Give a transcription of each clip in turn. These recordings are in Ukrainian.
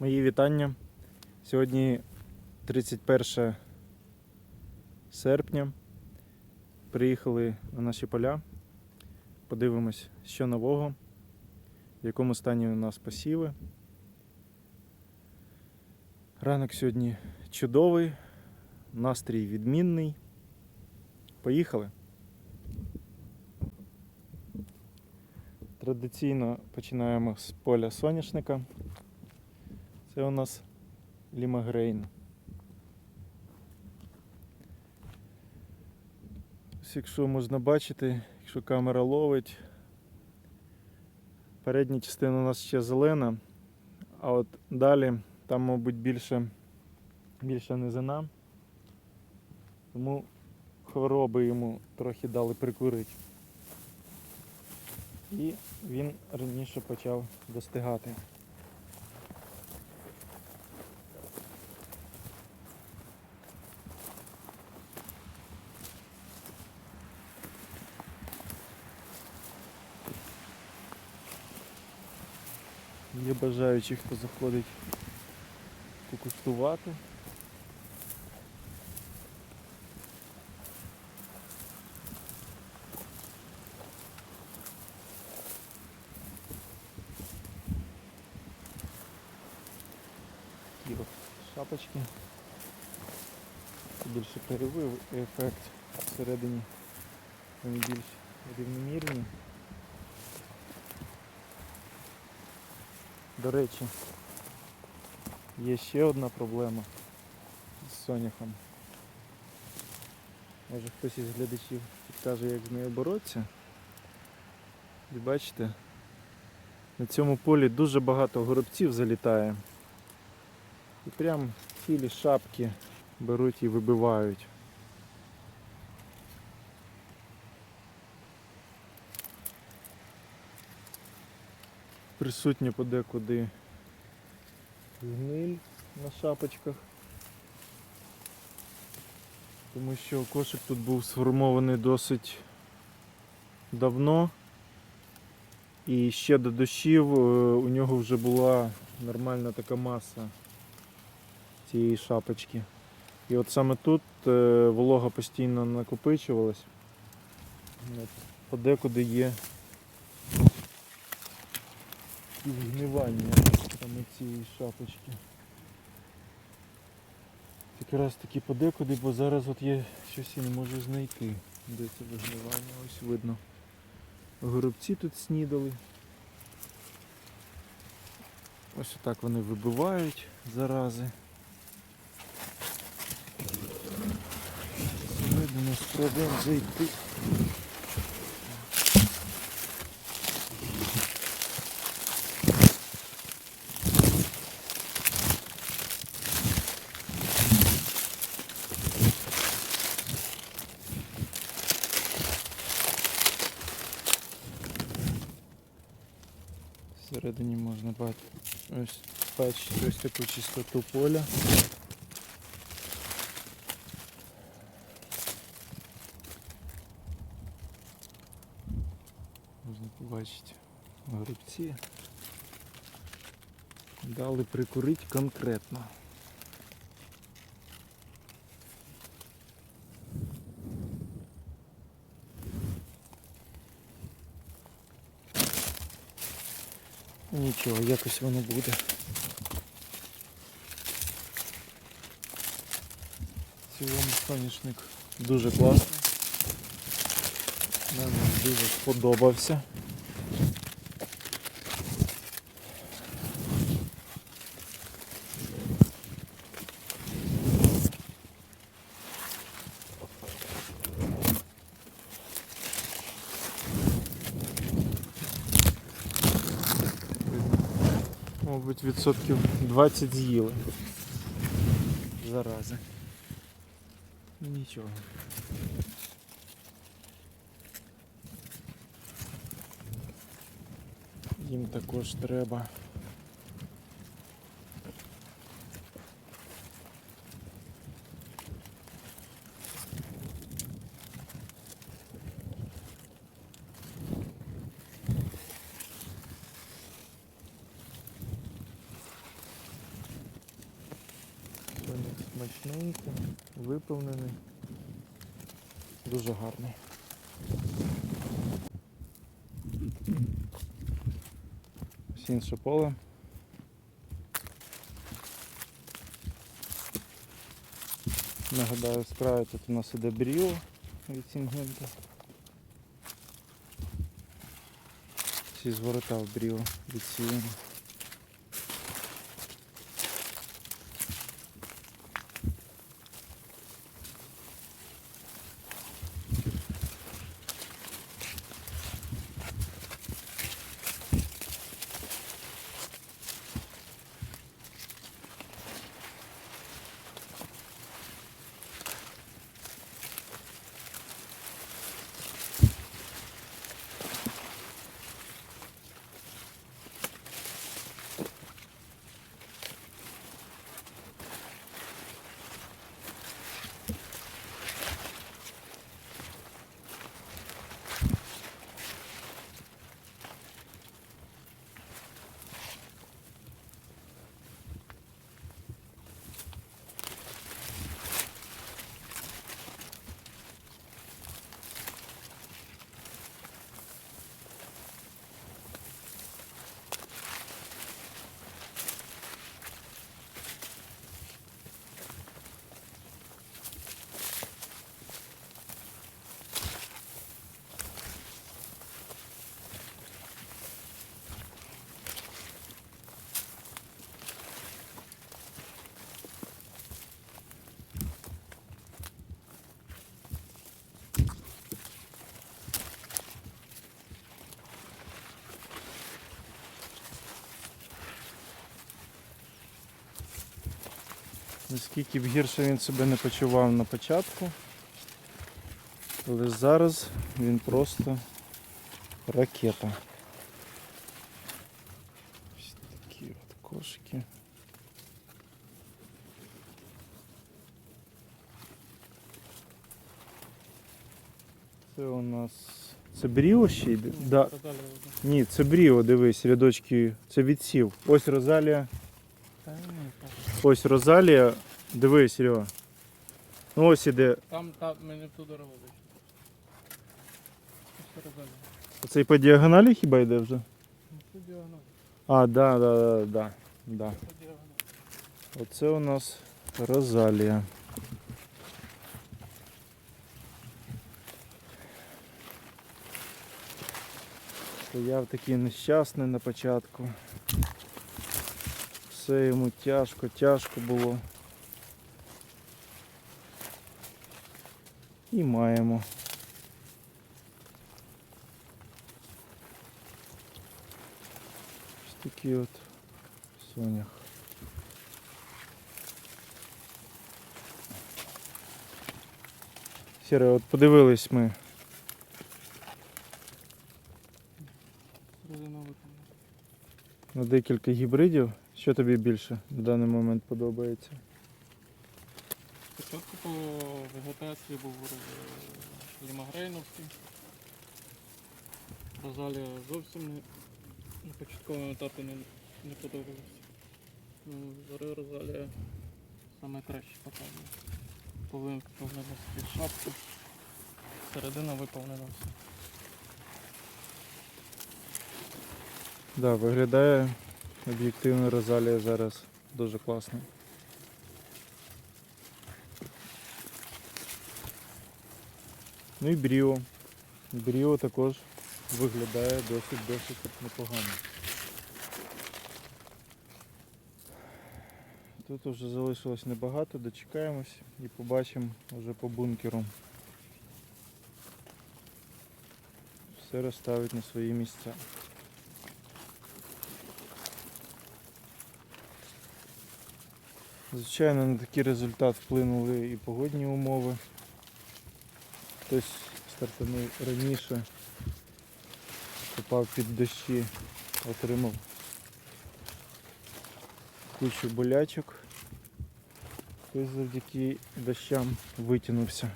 Мої вітання. Сьогодні 31 серпня. Приїхали на наші поля. Подивимось, що нового, в якому стані у нас посіви. Ранок сьогодні чудовий, настрій відмінний. Поїхали. Традиційно починаємо з поля соняшника. Це у нас лімагрейн. Ось якщо можна бачити, якщо камера ловить, передня частина у нас ще зелена, а от далі там, мабуть, більше, більша низина. Тому хвороби йому трохи дали прикурити. І він раніше почав достигати. Є бажаючі, хто заходить покуштувати. Такі от шапочки. Це більше перевив ефект всередині вони більш рівномірні. До речі, є ще одна проблема з соняхом. Може хтось із глядачів підкаже, як з нею боротися. І бачите, на цьому полі дуже багато горобців залітає. І прям цілі шапки беруть і вибивають. Присутня подекуди гниль на шапочках. Тому що кошик тут був сформований досить давно. І ще до дощів е, у нього вже була нормальна така маса цієї шапочки. І от саме тут е, волога постійно накопичувалась. Подекуди є згнивання саме цієї шапочки. Якраз таки подекуди, бо зараз от я щось і не можу знайти. Де це вигнивання? Ось видно. Горобці тут снідали. Ось отак вони вибивають зарази. Всередину спробуємо зайти. Всередині можна бачити ось таку чистоту поля. Можна побачити грибці. Дали прикурити конкретно. Нічого, якось воно буде. В цілому соняшник дуже класний. Мені дуже сподобався. Мабуть, відсотків 20 з'їли. Зарази. Нічого. Їм також треба. Смачненький, виповнений. Дуже гарний. Ось інше поле. Нагадаю, з тут у нас іде бріо від Сінгента. Всі зворота в бріо відсіяні. Наскільки б гірше він себе не почував на початку, але зараз він просто ракета. Ось такі от кошики. Це у нас. Це бріо ще йде? Да. Ні, це бріо, дивись, рядочки. Це відсів. Ось розалія. Ось Розалія. Дивись, Серега. Ну ось іде. Там, там ми не в ту дорогу вийшли. Ось розумію. Оцей по діагоналі хіба йде вже? Ну, це діагональ. А, да, да, да, да. да. Це діагональ. Оце у нас Розалія. Стояв такий нещасний на початку. Все йому тяжко, тяжко було. І маємо. Ось такий от сонях. Сіре, от подивились ми. На декілька гібридів. Що тобі більше в даний момент подобається? Спочатку по вегетації був е, лімагрейновський. Розалія зовсім не, на початковому етапі не, не подобалося. Ну, Зори Розалія саме краще показує. Повинен носити шапку. Середина виповнена все. Да, виглядає об'єктивно Розалія зараз дуже класно. Ну і Бріо. Бріо також виглядає досить-досить непогано. Тут вже залишилось небагато, дочекаємось і побачимо вже по бункеру. Все розставить на свої місця. Звичайно, на такий результат вплинули і погодні умови. Хтось стартанув раніше, попав під дощі, отримав кучу болячок. Хтось завдяки дощам витягнувся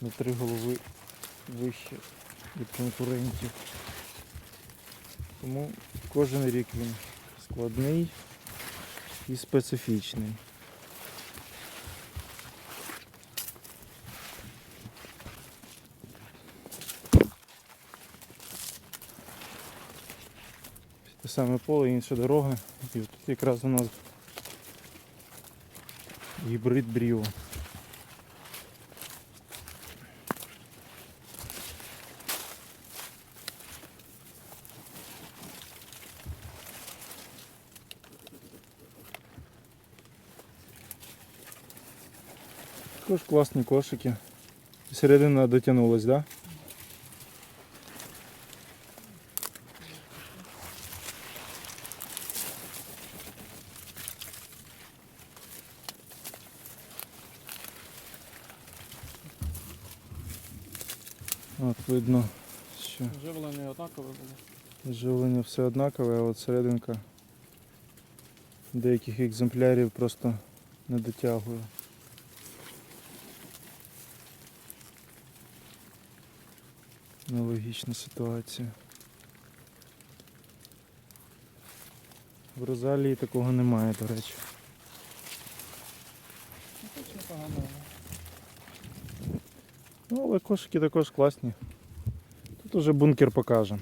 на три голови вище від конкурентів. Тому кожен рік він складний і специфічний. Те саме поле, інша дорога, і тут якраз у нас гібрид бріо. Також класні кошики. Середина дотягнулась, так? Да? От видно, що Живлення однакове було. живлення все однакове, а от серединка деяких екземплярів просто не дотягує. Нелогічна ситуація. В Розалії такого немає, до речі. Ну. Ну, але кошики також класні. Тут уже бункер покаже.